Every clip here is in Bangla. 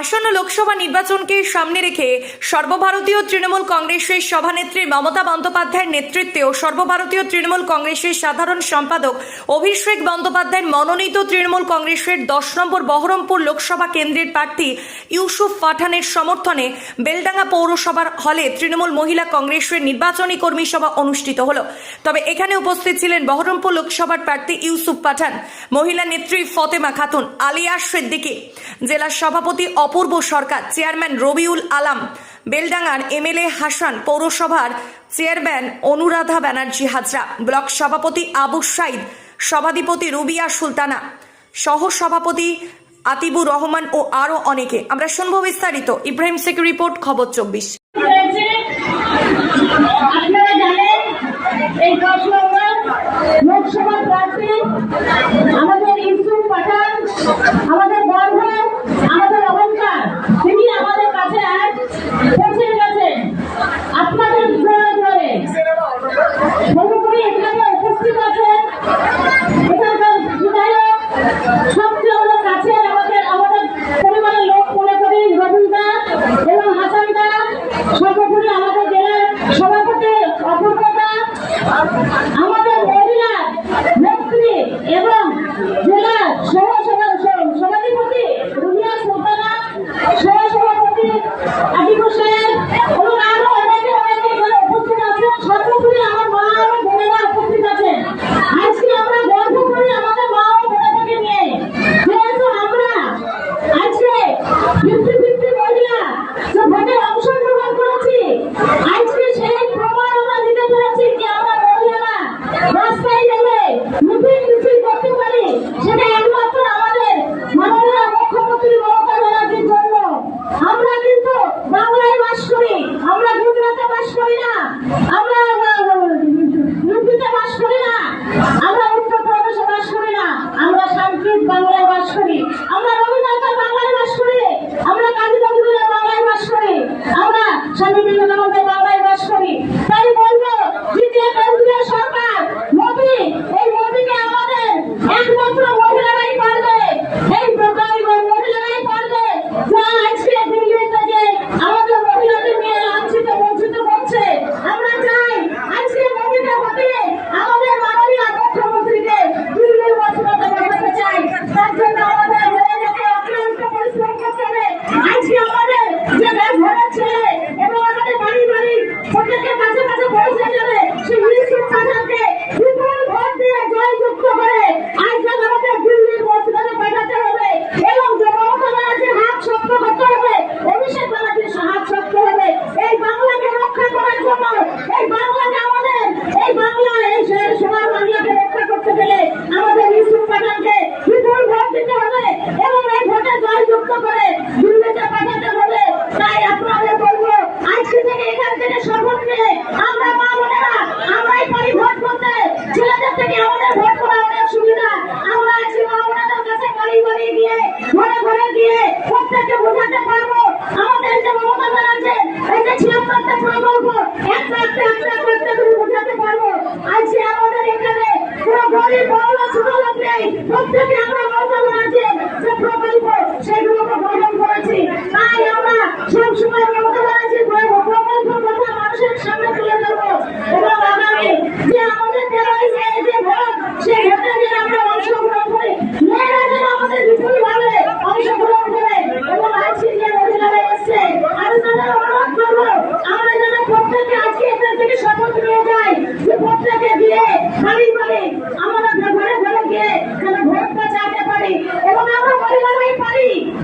আসন্ন লোকসভা নির্বাচনকে সামনে রেখে সর্বভারতীয় তৃণমূল কংগ্রেসের সভানেত্রী মমতা বন্দ্যোপাধ্যায়ের নেতৃত্বে ও সর্বভারতীয় তৃণমূল কংগ্রেসের সাধারণ সম্পাদক অভিষেক বন্দ্যোপাধ্যায়ের মনোনীত তৃণমূল কংগ্রেসের দশ নম্বর বহরমপুর লোকসভা কেন্দ্রের প্রার্থী ইউসুফ পাঠানের সমর্থনে বেলডাঙ্গা পৌরসভার হলে তৃণমূল মহিলা কংগ্রেসের নির্বাচনী কর্মী সভা অনুষ্ঠিত হল। তবে এখানে উপস্থিত ছিলেন বহরমপুর লোকসভার প্রার্থী ইউসুফ পাঠান, মহিলা নেত্রী ফতেমা খাতুন, আলিয়া সিদ্দিকি জেলা সভাপতি অপূর্ব সরকার, চেয়ারম্যান রবিউল আলাম। বেলডাঙ্গার এমএলএ হাসান পৌরসভার চেয়ারম্যান অনুরাধা ব্যানার্জি হাজরা। ব্লক সভাপতি আবু সাইদ, সভাধিপতি রুবিয়া সুলতানা, সহ সভাপতি আতিবুর রহমান ও আরও অনেকে। আমরা শুনব বিস্তারিত। ইব্রাহিম শেখ রিপোর্ট, খবর চব্বিশ। Huh?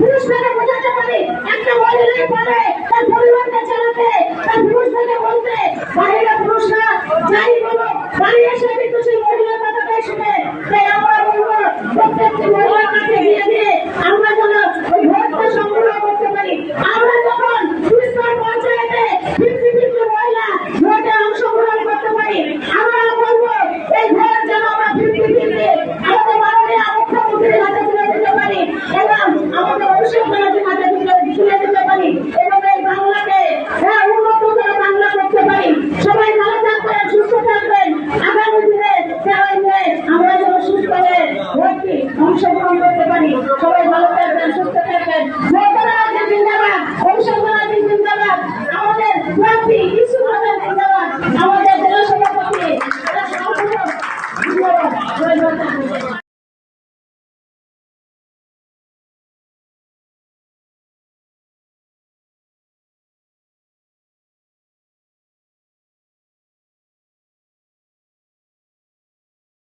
পুরুষ মেয়েরা বোঝাতে মানে, পারে একটা মহিলার পরে